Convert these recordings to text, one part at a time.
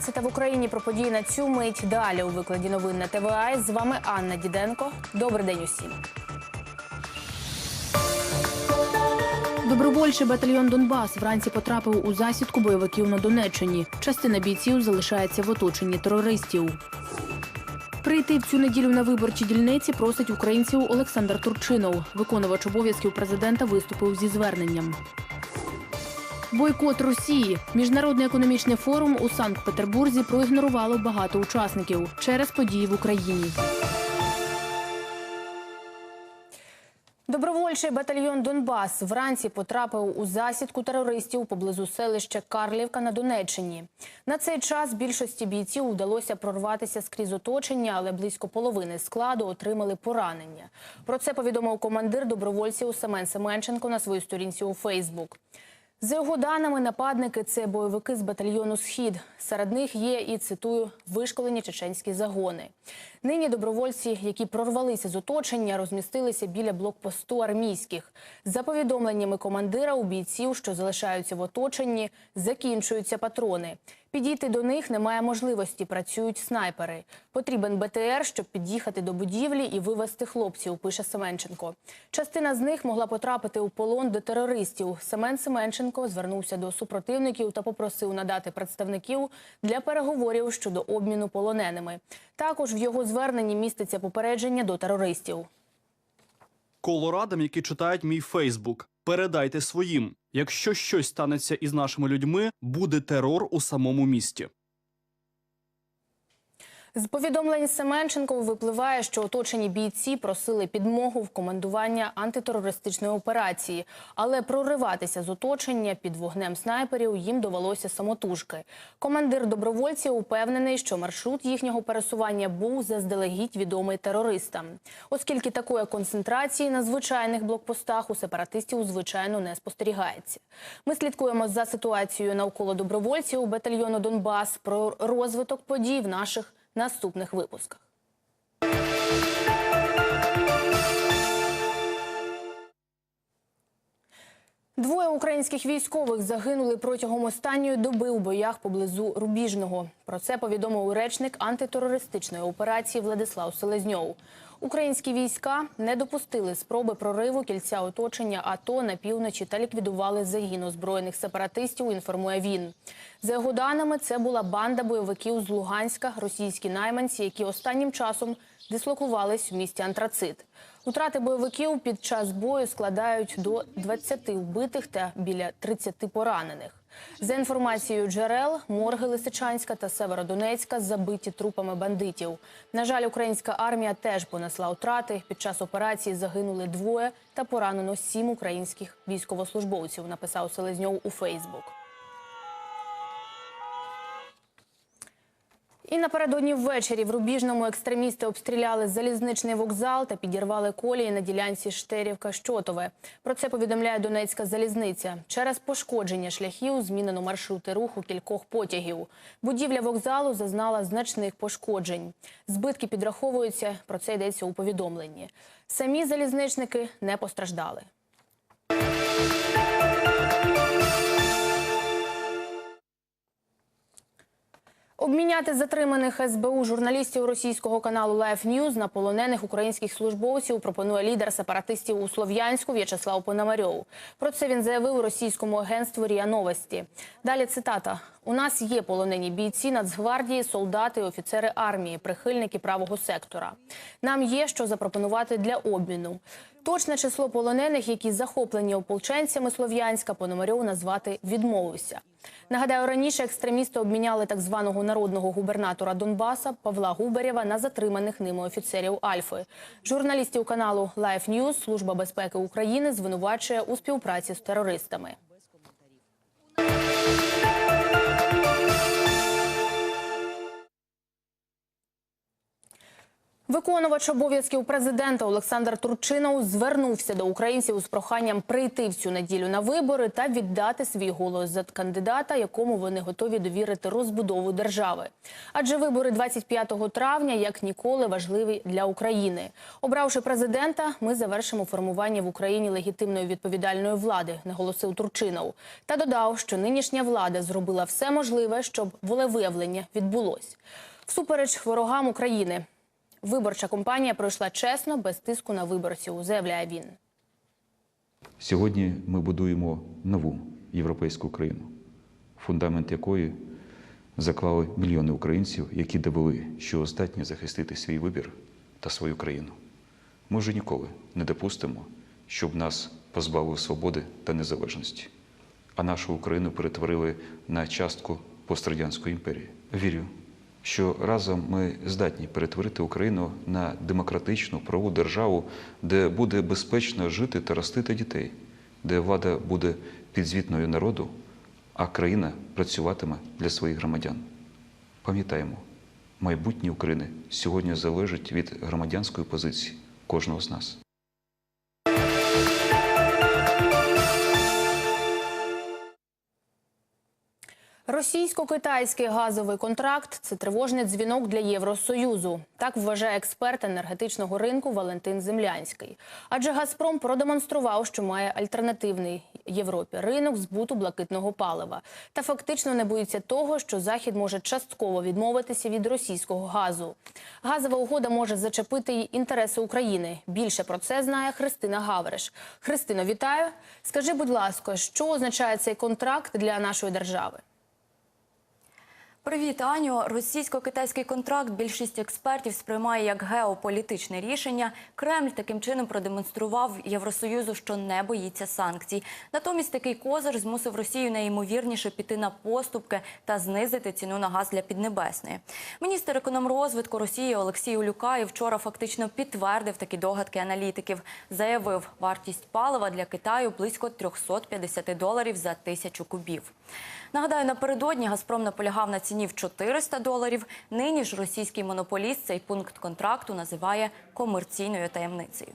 12 в Україні про події на цю мить. Далі у викладі новин на ТВА. З вами Анна Діденко. Добрий день усім. Добровольчий батальйон Донбас вранці потрапив у засідку бойовиків на Донеччині. Частина бійців залишається в оточенні терористів. Прийти в цю неділю на виборчі дільниці просить українців Олександр Турчинов. Виконувач обов'язків президента виступив зі зверненням. Бойкот Росії. Міжнародний економічний форум у Санкт-Петербурзі проігнорувало багато учасників через події в Україні. Добровольчий батальйон Донбас вранці потрапив у засідку терористів поблизу селища Карлівка на Донеччині. На цей час більшості бійців вдалося прорватися скрізь оточення, але близько половини складу отримали поранення. Про це повідомив командир добровольців Семен Семенченко на своїй сторінці у Фейсбук. За його даними, нападники це бойовики з батальйону Схід. Серед них є і цитую вишколені чеченські загони. Нині добровольці, які прорвалися з оточення, розмістилися біля блокпосту армійських. За повідомленнями командира, у бійців, що залишаються в оточенні, закінчуються патрони. Підійти до них немає можливості. Працюють снайпери. Потрібен БТР, щоб під'їхати до будівлі і вивезти хлопців. Пише Семенченко. Частина з них могла потрапити у полон до терористів. Семен Семенченко звернувся до супротивників та попросив надати представників для переговорів щодо обміну полоненими. Також в його зверненні міститься попередження до терористів. колорадам, які читають мій Фейсбук. Передайте своїм. Якщо щось станеться із нашими людьми, буде терор у самому місті. З повідомлень Семенченко випливає, що оточені бійці просили підмогу в командування антитерористичної операції, але прориватися з оточення під вогнем снайперів їм довелося самотужки. Командир добровольців упевнений, що маршрут їхнього пересування був заздалегідь відомий терористам, оскільки такої концентрації на звичайних блокпостах у сепаратистів звичайно не спостерігається. Ми слідкуємо за ситуацією навколо добровольців батальйону Донбас про розвиток подій в наших наступних випусках. Двоє українських військових загинули протягом останньої доби у боях поблизу Рубіжного. Про це повідомив речник антитерористичної операції Владислав Селезньов. Українські війська не допустили спроби прориву кільця оточення АТО на півночі та ліквідували загін озброєних сепаратистів. Інформує він. За його даними, це була банда бойовиків з Луганська, російські найманці, які останнім часом дислокувались в місті Антрацит. Утрати бойовиків під час бою складають до 20 вбитих та біля 30 поранених. За інформацією джерел, морги Лисичанська та Северодонецька забиті трупами бандитів. На жаль, українська армія теж понесла втрати. Під час операції загинули двоє та поранено сім українських військовослужбовців. Написав Селезньов у Фейсбук. І напередодні ввечері в Рубіжному екстремісти обстріляли залізничний вокзал та підірвали колії на ділянці Штерівка-Щотове. Про це повідомляє Донецька залізниця. Через пошкодження шляхів змінено маршрути руху кількох потягів. Будівля вокзалу зазнала значних пошкоджень. Збитки підраховуються. Про це йдеться у повідомленні. Самі залізничники не постраждали. Обміняти затриманих СБУ журналістів російського каналу Life News на полонених українських службовців пропонує лідер сепаратистів у Слов'янську В'ячеслав Пономарьов. Про це він заявив російському агентству РІА Новості. Далі цитата: у нас є полонені бійці Нацгвардії, солдати, офіцери армії, прихильники правого сектора. Нам є що запропонувати для обміну. Точне число полонених, які захоплені ополченцями Слов'янська, Пономарьов назвати відмовився. Нагадаю, раніше екстремісти обміняли так званого народного губернатора Донбаса Павла Губарєва на затриманих ними офіцерів Альфи. Журналістів каналу Life News Служба безпеки України звинувачує у співпраці з терористами. Виконувач обов'язків президента Олександр Турчинов звернувся до українців з проханням прийти в цю неділю на вибори та віддати свій голос за кандидата, якому вони готові довірити розбудову держави. Адже вибори 25 травня як ніколи важливі для України. Обравши президента, ми завершимо формування в Україні легітимної відповідальної влади, наголосив Турчинов. Та додав, що нинішня влада зробила все можливе, щоб волевиявлення відбулось. Всупереч ворогам України. Виборча кампанія пройшла чесно, без тиску на виборців, заявляє він. Сьогодні ми будуємо нову європейську країну, фундамент якої заклали мільйони українців, які довели, що здатні захистити свій вибір та свою країну. Ми вже ніколи не допустимо, щоб нас позбавили свободи та незалежності, а нашу Україну перетворили на частку пострадянської імперії. Вірю, що разом ми здатні перетворити Україну на демократичну правову державу, де буде безпечно жити та ростити дітей, де влада буде підзвітною народу, а країна працюватиме для своїх громадян. Пам'ятаємо, майбутнє України сьогодні залежить від громадянської позиції кожного з нас. Російсько-китайський газовий контракт це тривожний дзвінок для Євросоюзу. Так вважає експерт енергетичного ринку Валентин Землянський. Адже Газпром продемонстрував, що має альтернативний Європі ринок збуту блакитного палива. Та фактично не боїться того, що Захід може частково відмовитися від російського газу. Газова угода може зачепити й інтереси України. Більше про це знає Христина Гавриш. Христино, вітаю. Скажи, будь ласка, що означає цей контракт для нашої держави? Привіт, Аню. Російсько-китайський контракт більшість експертів сприймає як геополітичне рішення. Кремль таким чином продемонстрував Євросоюзу, що не боїться санкцій. Натомість такий козир змусив Росію найімовірніше піти на поступки та знизити ціну на газ для Піднебесної. Міністр економрозвитку Росії Олексій Улюкаєв вчора фактично підтвердив такі догадки аналітиків. Заявив, вартість палива для Китаю близько 350 доларів за тисячу кубів. Нагадаю, напередодні Газпром наполягав на ціні в 400 доларів. Нині ж російський монополіст цей пункт контракту називає комерційною таємницею.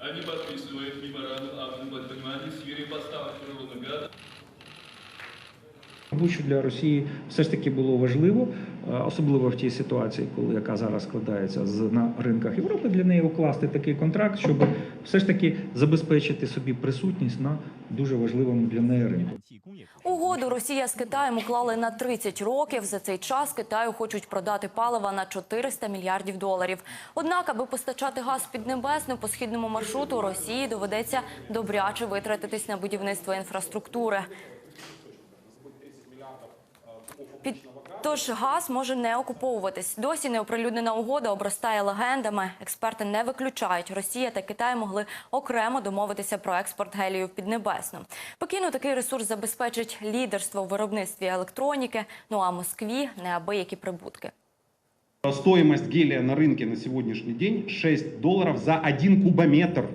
Они подписывают меморандум о взаимопонимании сфере поставок Мабуть, що для Росії все ж таки було важливо, е, особливо в тій ситуації, коли яка зараз складається з на ринках Європи, для неї укласти такий контракт, щоб все ж таки забезпечити собі присутність на дуже важливому для неї ринку. Угоду Росія з Китаєм уклали на 30 років. За цей час Китаю хочуть продати палива на 400 мільярдів доларів. Однак, аби постачати газ під небесну по східному маршруту, Росії доведеться добряче витратитись на будівництво інфраструктури. Під... Тож газ може не окуповуватись. Досі неоприлюднена угода обростає легендами. Експерти не виключають. Росія та Китай могли окремо домовитися про експорт гелію в Піднебесну. Пекіну такий ресурс забезпечить лідерство в виробництві електроніки. Ну а Москві неабиякі прибутки. Стоимость гелия на рынке на сегодняшний день 6 долларов за 1 кубометр.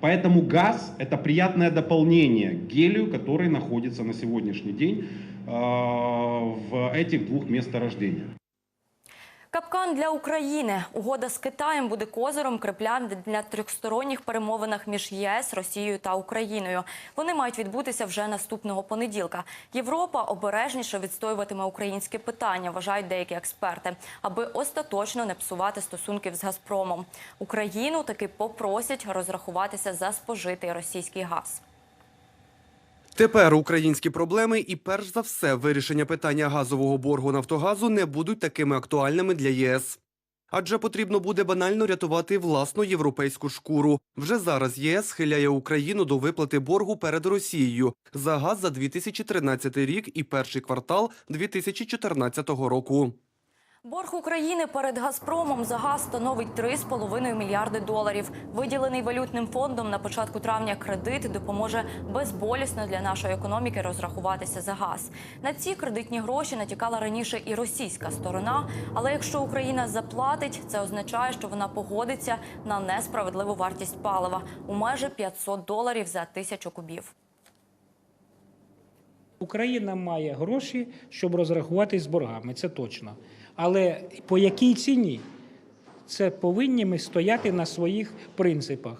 Поэтому газ – это приятное дополнение к гелию, который находится на сегодняшний день э, в этих двух месторождениях. Капкан для України. Угода з Китаєм буде козиром креплян для трьохсторонніх перемовинах між ЄС, Росією та Україною. Вони мають відбутися вже наступного понеділка. Європа обережніше відстоюватиме українське питання, вважають деякі експерти, аби остаточно не псувати стосунків з Газпромом. Україну таки попросять розрахуватися за спожитий російський газ. Тепер українські проблеми і перш за все вирішення питання газового боргу Нафтогазу не будуть такими актуальними для ЄС. Адже потрібно буде банально рятувати власну європейську шкуру. Вже зараз ЄС схиляє Україну до виплати боргу перед Росією за газ за 2013 рік і перший квартал 2014 року. Борг України перед Газпромом за газ становить 3,5 мільярди доларів. Виділений валютним фондом на початку травня кредит допоможе безболісно для нашої економіки розрахуватися за газ. На ці кредитні гроші натякала раніше і російська сторона. Але якщо Україна заплатить, це означає, що вона погодиться на несправедливу вартість палива у майже 500 доларів за тисячу кубів. Україна має гроші, щоб розрахуватись з боргами, це точно. Але по якій ціні? Це повинні ми стояти на своїх принципах.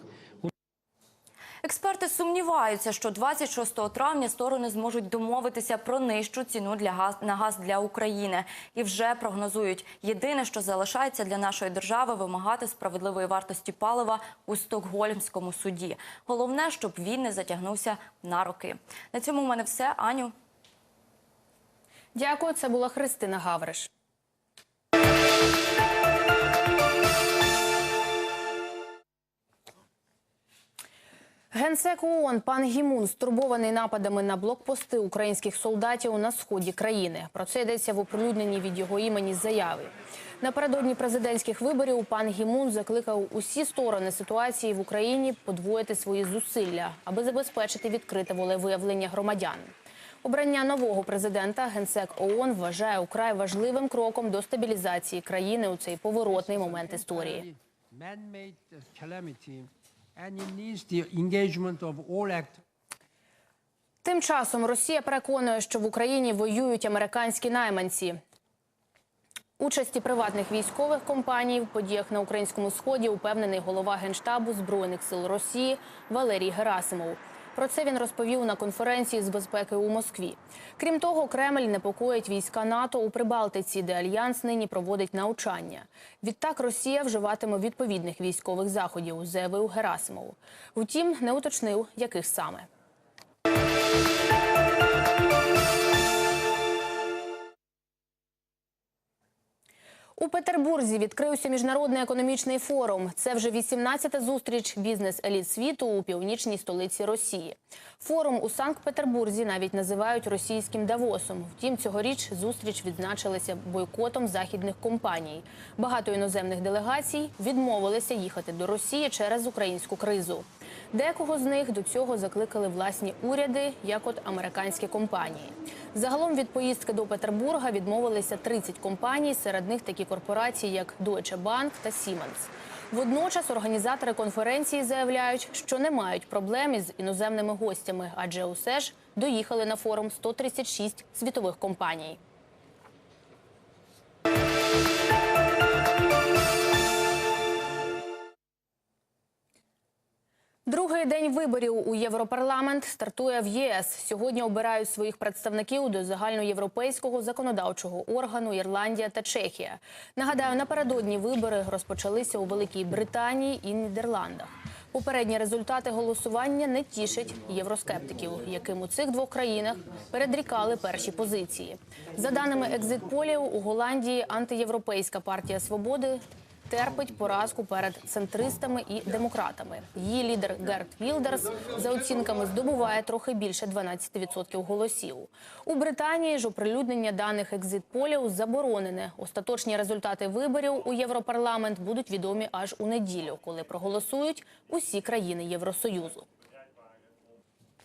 Експерти сумніваються, що 26 травня сторони зможуть домовитися про нижчу ціну для газ на газ для України і вже прогнозують. Єдине, що залишається для нашої держави, вимагати справедливої вартості палива у Стокгольмському суді. Головне, щоб він не затягнувся на роки. На цьому у мене все. Аню. Дякую. Це була Христина Гавриш. Генсек ООН пан Гімун стурбований нападами на блокпости українських солдатів на сході країни. Про це йдеться в оприлюдненні від його імені заяви. Напередодні президентських виборів пан Гімун закликав усі сторони ситуації в Україні подвоїти свої зусилля, аби забезпечити відкрите волевиявлення громадян. Обрання нового президента генсек ООН вважає украй важливим кроком до стабілізації країни у цей поворотний момент історії. Тим часом Росія переконує, що в Україні воюють американські найманці. Участі приватних військових компаній в подіях на українському сході упевнений голова генштабу збройних сил Росії Валерій Герасимов. Про це він розповів на конференції з безпеки у Москві. Крім того, Кремль непокоїть війська НАТО у Прибалтиці, де альянс нині проводить навчання. Відтак Росія вживатиме відповідних військових заходів, заявив Герасимов. Втім, не уточнив, яких саме. У Петербурзі відкрився міжнародний економічний форум. Це вже 18-та зустріч бізнес-еліт світу у північній столиці Росії. Форум у Санкт-Петербурзі навіть називають російським Давосом. Втім, цьогоріч зустріч відзначилася бойкотом західних компаній. Багато іноземних делегацій відмовилися їхати до Росії через українську кризу. Декого з них до цього закликали власні уряди, як от американські компанії. Загалом від поїздки до Петербурга відмовилися 30 компаній, серед них такі корпорації, як Deutsche Bank та Siemens. Водночас організатори конференції заявляють, що не мають проблем із іноземними гостями, адже усе ж доїхали на форум 136 світових компаній. Другий день виборів у Європарламент стартує в ЄС. Сьогодні обирають своїх представників до загальноєвропейського законодавчого органу Ірландія та Чехія. Нагадаю, напередодні вибори розпочалися у Великій Британії і Нідерландах. Попередні результати голосування не тішать євроскептиків, яким у цих двох країнах передрікали перші позиції. За даними екзитполів, у Голландії антиєвропейська партія свободи терпить поразку перед центристами і демократами. Її лідер Герт Вілдерс за оцінками здобуває трохи більше 12% голосів. У Британії ж оприлюднення даних екзитполів заборонене. Остаточні результати виборів у Європарламент будуть відомі аж у неділю, коли проголосують усі країни Євросоюзу.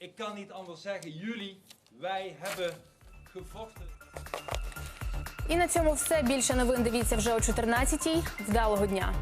Ik kan niet anders zeggen, jullie, wij hebben gevochten. І на цьому все. Більше новин дивіться вже о 14-й. Вдалого дня.